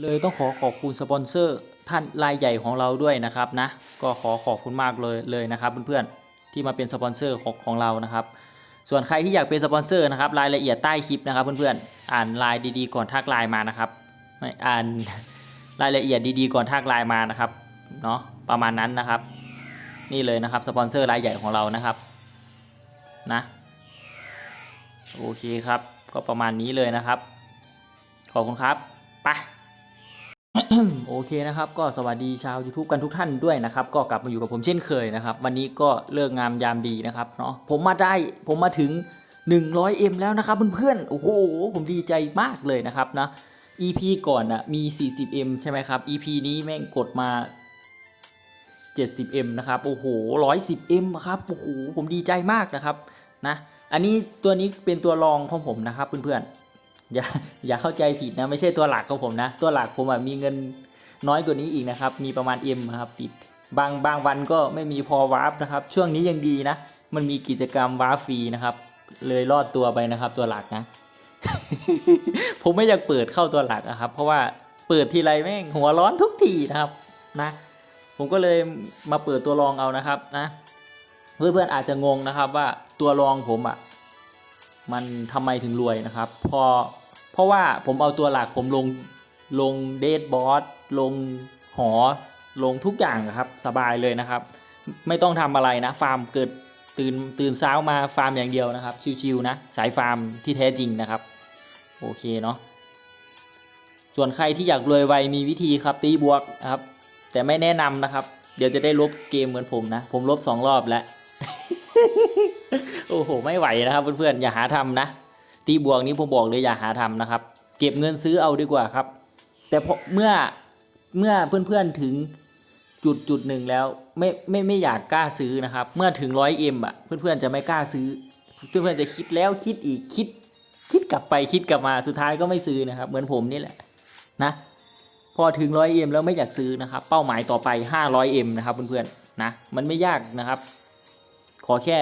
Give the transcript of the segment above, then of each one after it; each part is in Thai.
เลยต้องขอขอบคุณสปอนเซอร์ท่านรายใหญ่ของเราด้วยนะครับนะ ก็ขอขอบคุณมากเลยเลยนะครับเพื่อนๆที่มาเป็นสปอนเซอร์ของของเรานะครับ ส่วนใครที่อยากเป็นสปอนเซอร์นะครับรายละเอียดใต้คลิปนะครับเพื่อนๆอ่านไลน์ดีๆก่อนทักไลน์มานะครับไม่อ่านรายละเอียดดีๆก่อนทักไลน์มานะครับเนาะประมาณนั้นนะครับ นี่เลยนะครับสปอนเซอร์รายใหญ่ของเรานะครับนะโอเคครับ ก็ประมาณนี้เลยนะครับ ขอบคุณครับ โอเคนะครับก็สวัสดีชาว YouTube กันทุกท่านด้วยนะครับ ก็กลับมาอยู่กับผมเช่นเคยนะครับ วันนี้ก็เลิกงามยามดีนะครับเนาะผมมาได้ผมมาถึง 100M แล้วนะครับเพื่อนๆโอ้โหผมดีใจมากเลยนะครับนะ EP ก่อนอะมี 40M ใช่ไหมครับ EP นี้แม่งกดมา 70M นะครับโอ้โห 110M อะครับโอ้โหผมดีใจมากนะครับนะอันนี้ตัวนี้เป็นตัวรองของผมนะครับเพื่อนๆ อย่าอย่าเข้าใจผิดนะ ไม่ใช่ตัวหลักของผมนะ ตัวหลักผมอะมีเงินน้อยกว่านี้อีกนะครับ มีประมาณ M นะครับติด บางบางวันก็ไม่มีพอวาร์ปนะครับ ช่วงนี้ยังดีนะ มันมีกิจกรรมวาร์ฟรีนะครับ เลยรอดตัวไปนะครับ ตัวหลักนะ ผมไม่อยากเปิดเข้าตัวหลักอะครับ เพราะว่าเปิดทีไรแม่งหัวร้อนทุกทีนะครับนะ ผมก็เลยมาเปิดตัวรองเอานะครับนะ เพื่อนๆอาจจะงงนะครับว่าตัวรองผมอะ่ะมันทำไมถึงรวยนะครับ พอเพ ราะว่าผมเอาตัวหลักผมลงลงเดทบอสลงหอลงทุกอย่างครับสบายเลยนะครับ ไม่ต้องทำอะไรนะ ฟาร์มเกิดตื่นตื่นเช้ามาฟาร์มอย่างเดียวนะครับ ชิวๆนะ สายฟาร์มที่แท้จริงนะครับ โอเคเนาะส่วนใครที่อยากรวยไวมีวิธีครับตีบวกนะครับ แต่ไม่แนะนำนะครับ เดี๋ยวจะได้ลบเกมเหมือนผมนะ ผมลบสองรอบแล้ว โอ้โห ไม่ไหวนะครับเพื่อนๆอย่าหาทำนะ ตีบวกนี้ผมบอกเลยอย่าหาทำนะครับ เก็บเงินซื้อเอาดีกว่าครับ แต่พอเมื่อเมื่อเพื่อนๆถึงจุดจุดหนึ่งแล้วไม่ไม่ไม่อยากกล้าซื้อนะครับ เมื่อถึงร้อยเอ็มอะเพื่อนๆจะไม่กล้าซื้อ เพื่อนๆจะคิดแล้วคิดอีกคิด คิดกลับไปคิดกลับมาสุดท้ายก็ไม่ซื้อนะครับ เหมือนผมนี่แหละนะพอถึง 100M แล้วไม่อยากซื้อนะครับ เป้าหมายต่อไป 500M นะครับเพื่อนๆนะมันไม่ยากนะครับ ขอแค่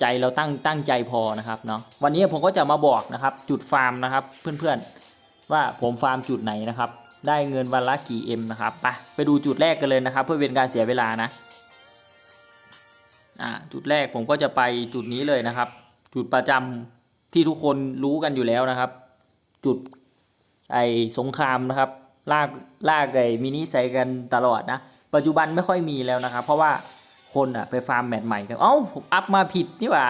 ใจเราตั้งตั้งใจพอนะครับเนาะวันนี้ผมก็จะมาบอกนะครับ จุดฟาร์มนะครับเพื่อนๆว่าผมฟาร์มจุดไหนนะครับ ได้เงินวันละกี่ M นะครับไปไปดูจุดแรกกันเลยนะครับ เพื่อเป็นการเสียเวลานะอ่าจุดแรกผมก็จะไปจุดนี้เลยนะครับ จุดประจำที่ทุกคนรู้กันอยู่แล้วนะครับ จุดไอสงครามนะครับลากลากไอมินิใส่กันตลอดนะ ปัจจุบันไม่ค่อยมีแล้วนะครับ เพราะว่า คนอะไปฟาร์มแมตช์ใหม่กันเอ้าผมอัพมาผิดนี่หว่า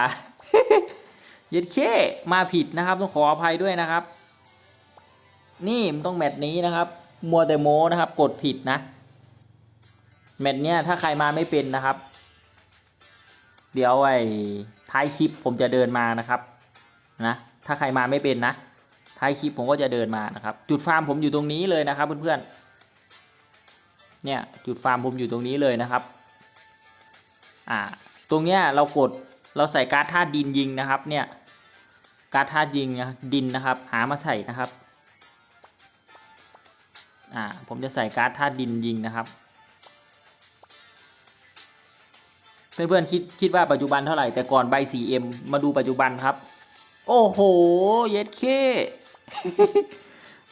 เย็ดเคมาผิดนะครับ ต้องขออภัยด้วยนะครับ นี่มันต้องแมตช์นี้นะครับ มัวแต่โมนะครับ กดผิดนะ แมตช์เนี้ยถ้าใครมาไม่เป็นนะครับ เดี๋ยวไอ้ท้ายคลิปผมจะเดินมานะครับนะถ้าใครมาไม่เป็นนะท้ายคลิปผมก็จะเดินมานะครับ จุดฟาร์มผมอยู่ตรงนี้เลยนะครับเพื่อนๆเนี่ยจุดฟาร์มผมอยู่ตรงนี้เลยนะครับ อ่าตรงเนี้ยเรากดเราใส่การ์ดธาตุดินยิงนะครับเนี่ยการ์ดธาตุยิงนะดินนะครับ หามาใส่นะครับอ่าผมจะใส่การ์ดธาตุดินยิงนะครับเพื่อนๆคิดคิดว่าปัจจุบันเท่าไหร่แต่ก่อนใบ 4M มาดูปัจจุบันครับ โอ้โห เย็ดเค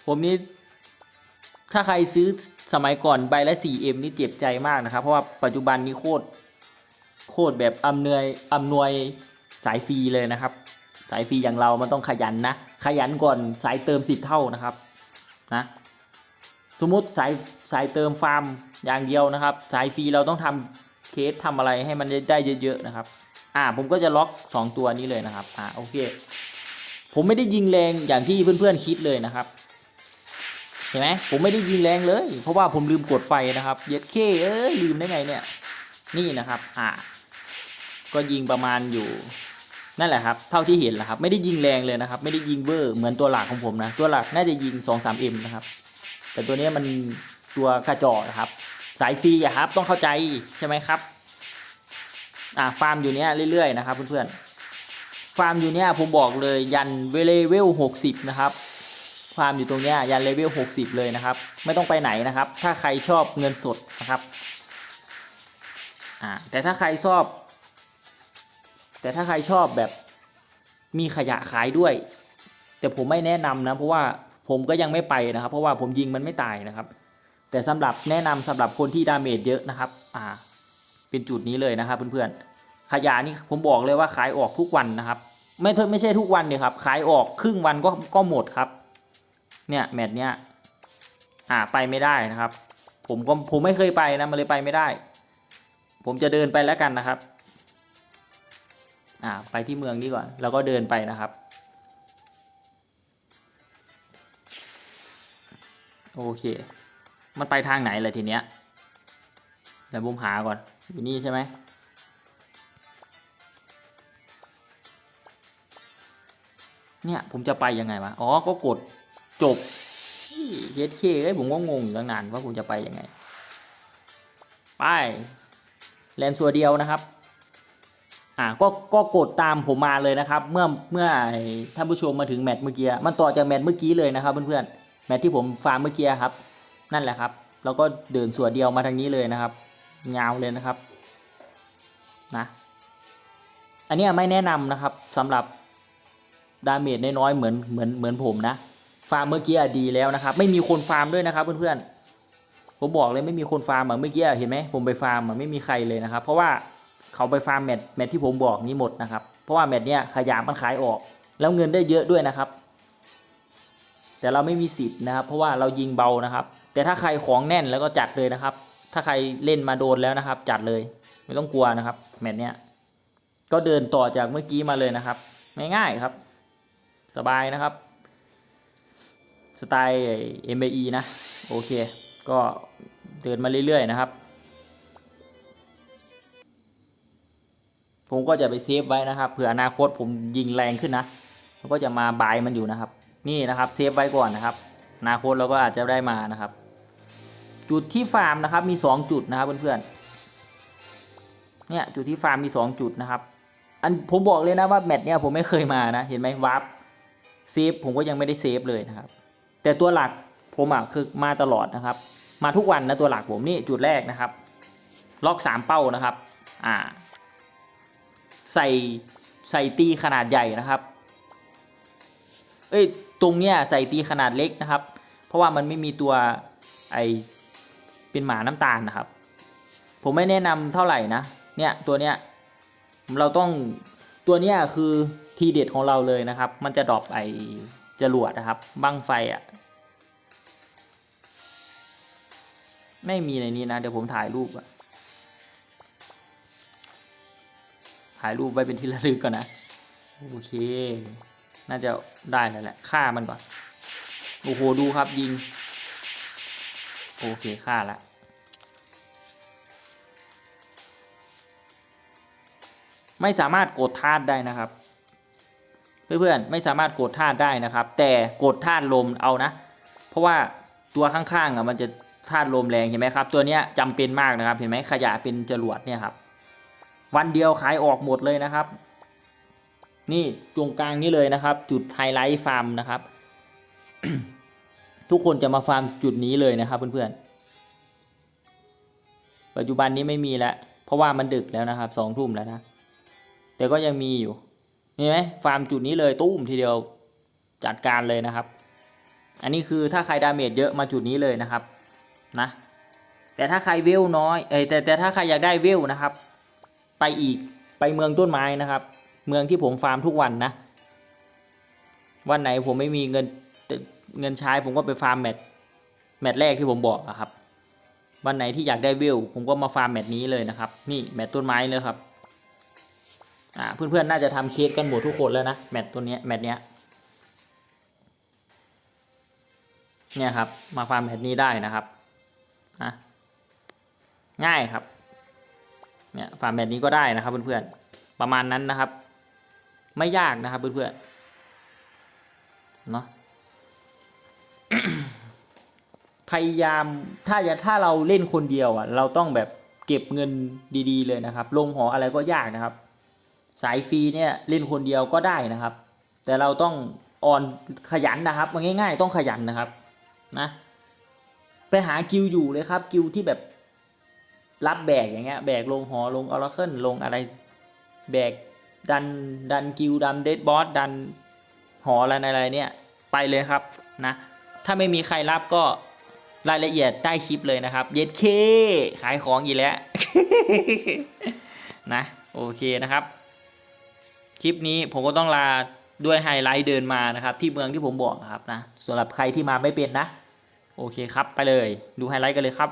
ผมนี่ถ้าใครซื้อสมัยก่อนใบละ 4M นี่เจ็บใจมากนะครับ เพราะว่าปัจจุบันนี้โคตร โคตรแบบอำนวยอำนวยสายฟรีเลยนะครับ สายฟรีอย่างเรามันต้องขยันนะ ขยันก่อนสายเติม 10 เท่านะครับนะสมมติสายสายเติมฟาร์มอย่างเดียวนะครับ สายฟรีเราต้องทำเคสทำอะไรให้มันได้เยอะๆนะครับ อ่าผมก็จะล็อก 2 ตัวนี้เลยนะครับอ่าโอเค ผมไม่ได้ยิงแรงอย่างที่เพื่อนๆคิดเลยนะครับเห็นไหมผมไม่ได้ยิงแรงเลย เพราะว่าผมลืมกดไฟนะครับเย็ดเคเอ้ยลืมได้ไงเนี่ยนี่นะครับ อ่า ก็ยิงประมาณอยู่นั่นแหละครับ เท่าที่เห็นแหละครับ ไม่ได้ยิงแรงเลยนะครับ ไม่ได้ยิงเวอร์เหมือนตัวหลักของผมนะ ตัวหลักน่าจะยิง 2-3M นะครับ แต่ตัวนี้มันตัวกระจอกนะครับ สายฟรีอะครับ ต้องเข้าใจใช่ไหมครับ อ่าฟาร์มอยู่เนี้ยเรื่อยๆนะครับเพื่อนๆ ฟาร์มอยู่เนี้ยผมบอกเลยยันเวเลเวลหกสิบนะครับ ฟาร์มอยู่ตรงเนี้ยยันเลเวลหกสิบเลยนะครับ ไม่ต้องไปไหนนะครับ ถ้าใครชอบเงินสดนะครับ อ่าแต่ถ้าใครชอบ แต่ถ้าใครชอบแบบมีขยะขายด้วย แต่ผมไม่แนะนำนะเพราะว่าผมก็ยังไม่ไปนะครับ เพราะว่าผมยิงมันไม่ตายนะครับ แต่สำหรับแนะนำสำหรับคนที่ดาเมจเยอะนะครับ อ่า เป็นจุดนี้เลยนะครับเพื่อนๆขยะนี่ผมบอกเลยว่าขายออกทุกวันนะครับ ไม่ไม่ใช่ทุกวันเนี่ยครับ ขายออกครึ่งวันก็ก็หมดครับ เนี่ยแมตช์เนี้ยอ่าไปไม่ได้นะครับ ผมก็ผมไม่เคยไปนะมันเลยไปไม่ได้ ผมจะเดินไปแล้วกันนะครับ อ่าไปที่เมืองนี้ก่อน แล้วก็เดินไปนะครับ โอเค มันไปทางไหนเลยทีเนี้ยเดี๋ยวผมหาก่อน อยู่นี่ใช่ไหมเนี่ยผมจะไปยังไงวะ อ๋อ ก็กดจบเย็ดเคเอ้ยผมก็งงอยู่ตั้งนานว่าผมจะไปยังไง ไป แลนสัวเดียวนะครับ อ่าก็ก็กดตามผมมาเลยนะครับ เมื่อเมื่อท่านผู้ชมมาถึงแมตช์เมื่อกี้มันต่อจากแมตช์เมื่อกี้เลยนะครับเพื่อนๆแมตช์ที่ผมฟาร์มเมื่อกี้ครับ นั่นแหละครับ แล้วก็เดินสัวนเดียวมาทางนี้เลยนะครับยาวเลยนะครับนะอันนี้ไม่แนะนำนะครับสำหรับดาเมจน้อยๆเหมือนเหมือนเหมือนผมนะฟาร์มเมื่อกี้ดีแล้วนะครับ ไม่มีคนฟาร์มด้วยนะครับเพื่อนๆผมบอกเลยไม่มีคนฟาร์มอะเมื่อกี้เห็นไหมผมไปฟาร์มอะไม่มีใครเลยนะครับ เพราะว่า เขาไปฟาร์มแมตแมตที่ผมบอกนี้หมดนะครับ เพราะว่าแมตเนี้ยขยะมันขายออก แล้วเงินได้เยอะด้วยนะครับ แต่เราไม่มีสิทธิ์นะครับ เพราะว่าเรายิงเบานะครับ แต่ถ้าใครของแน่นแล้วก็จัดเลยนะครับ ถ้าใครเล่นมาโดนแล้วนะครับ จัดเลยไม่ต้องกลัวนะครับ แมตเนี้ยก็เดินต่อจากเมื่อกี้มาเลยนะครับง่ายๆครับ สบายนะครับสไตล์ MBE นะ โอเค ก็เดินมาเรื่อยๆนะครับ ผมก็จะไปเซฟไว้นะครับเผื่ออนาคตผมยิงแรงขึ้นนะผมก็จะมาบายมันอยู่นะครับ นี่นะครับเซฟไว้ก่อนนะครับอนาคตเราก็อาจจะได้มานะครับ จุดที่ฟาร์มนะครับมี 2 จุดนะครับเพื่อนๆเนี่ยจุดที่ฟาร์มมี 2 จุดนะครับ อันผมบอกเลยนะว่าแมตช์เนี่ยผมไม่เคยมานะเห็นไหมวาร์ปเซฟผมก็ยังไม่ได้เซฟเลยนะครับ แต่ตัวหลักผมอะคือมาตลอดนะครับ มาทุกวันนะตัวหลักผมนี่จุดแรกนะครับ ล็อกสามเป้านะครับ อ่า ใส่ใส่ตีขนาดใหญ่นะครับ เอ้ยตรงเนี้ยใส่ตีขนาดเล็กนะครับ เพราะว่ามันไม่มีตัวไอเป็นหมาน้ำตาลนะครับ ผมไม่แนะนำเท่าไหร่นะ เนี่ยตัวเนี้ยเราต้องตัวเนี้ยคือทีเด็ดของเราเลยนะครับ มันจะดรอปไอจรวดนะครับ บั้งไฟอะ่ะ ไม่มีในนี้นะ เดี๋ยวผมถ่ายรูปอะ ถ่ายรูปไว้เป็นที่ระลึกก่อนนะ โอเค น่าจะได้แล้วแหละฆ่ามันก่อน โอ้โห ดูครับยิง โอเคฆ่าละไม่สามารถกดธาตุได้นะครับ เพื่อนๆไม่สามารถกดธาตุได้นะครับ แต่กดธาตุลมเอานะ เพราะว่าตัวข้างๆอะมันจะธาตุลมแรงเห็นไหมครับ ตัวเนี้ยจำเป็นมากนะครับ เห็นไหมขยะเป็นจรวดเนี่ยครับ วันเดียวขายออกหมดเลยนะครับ นี่ตรงกลางนี้เลยนะครับ จุดไฮไลท์ฟาร์มนะครับ ทุกคนจะมาฟาร์มจุดนี้เลยนะครับเพื่อนๆ ปัจจุบันนี้ไม่มีแล้ว เพราะว่ามันดึกแล้วนะครับสองทุ่มแล้วนะ แต่ก็ยังมีอยู่นี่ไหมฟาร์มจุดนี้เลยตุ้มทีเดียวจัดการเลยนะครับ อันนี้คือถ้าใครดาเมจเยอะมาจุดนี้เลยนะครับนะแต่ถ้าใครเวลน้อยเอ้แต่แต่ถ้าใครอยากได้เวลนะครับ ไปอีกไปเมืองต้นไม้นะครับ เมืองที่ผมฟาร์มทุกวันนะ วันไหนผมไม่มีเงินเงินใช้ผมก็ไปฟาร์มแมตแมตแรกที่ผมบอกอะครับ วันไหนที่อยากได้เวลผมก็มาฟาร์มแมตนี้เลยนะครับ นี่แมตต้นไม้เลยครับอ่าเพื่อนๆน่าจะทำเคสกันหมดทุกคนแล้วนะแมตตัวเนี้ยแมตเนี้ยเนี่ยครับมาฟาร์มแมตนี้ได้นะครับนะง่ายครับ เนี่ยฟาร์มแบบนี้ก็ได้นะครับเพื่อนๆประมาณนั้นนะครับ ไม่ยากนะครับเพื่อนๆเนาะพยายามถ้าจะถ้าเราเล่นคนเดียวอะ เราต้องแบบเก็บเงินดีๆเลยนะครับ ลงหออะไรก็ยากนะครับ สายฟรีเนี่ยเล่นคนเดียวก็ได้นะครับ แต่เราต้องออนขยันนะครับมันง่าย ๆ ต้องขยันนะครับ นะ ไปหากิวอยู่เลยครับ กิวที่แบบ รับแบกอย่างเงี้ยแบกลงหอลงออร์เคิลลงอะไรแบกดันดันกิวดันเดดบอสดันหออะไรอะไรเนี่ยไปเลยครับนะถ้าไม่มีใครรับก็รายละเอียดใต้คลิปเลยนะครับ เย็ดเคขายของอีกแล้วนะโอเคนะครับ คลิปนี้ผมก็ต้องลาด้วยไฮไลท์เดินมานะครับ ที่เมืองที่ผมบอกครับนะสำหรับใครที่มาไม่เป็นนะ โอเคครับไปเลย ดูไฮไลท์กันเลยครับ